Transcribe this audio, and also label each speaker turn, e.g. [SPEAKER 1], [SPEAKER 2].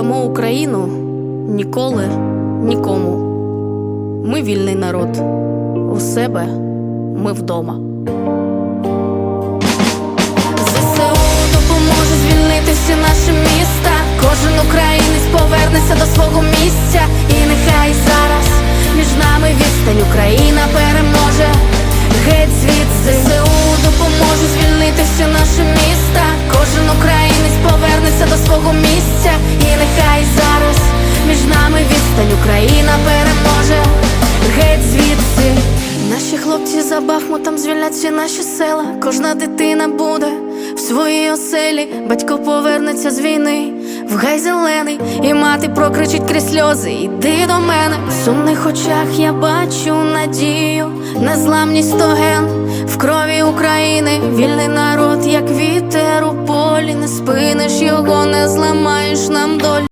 [SPEAKER 1] віддамо Україну ніколи нікому. Ми вільний народ. У себе ми вдома. ЗСУ допоможе звільнити всі наші міста. Кожен українець повернеться до свого місця. І нехай зараз між нами відстань Україна переможе. Геть між нами відстань Україна переможе. Геть звідси Наші хлопці за Бахмутом звільнять всі наші села. Кожна дитина буде в своїй оселі. Батько повернеться з війни в гай зелений, і мати прокричить крізь сльози. Іди до мене. В сумних очах я бачу надію, незламність то ген в крові України. Вільний народ, як вітер у полі, не спиниш його, не зламаєш нам долю.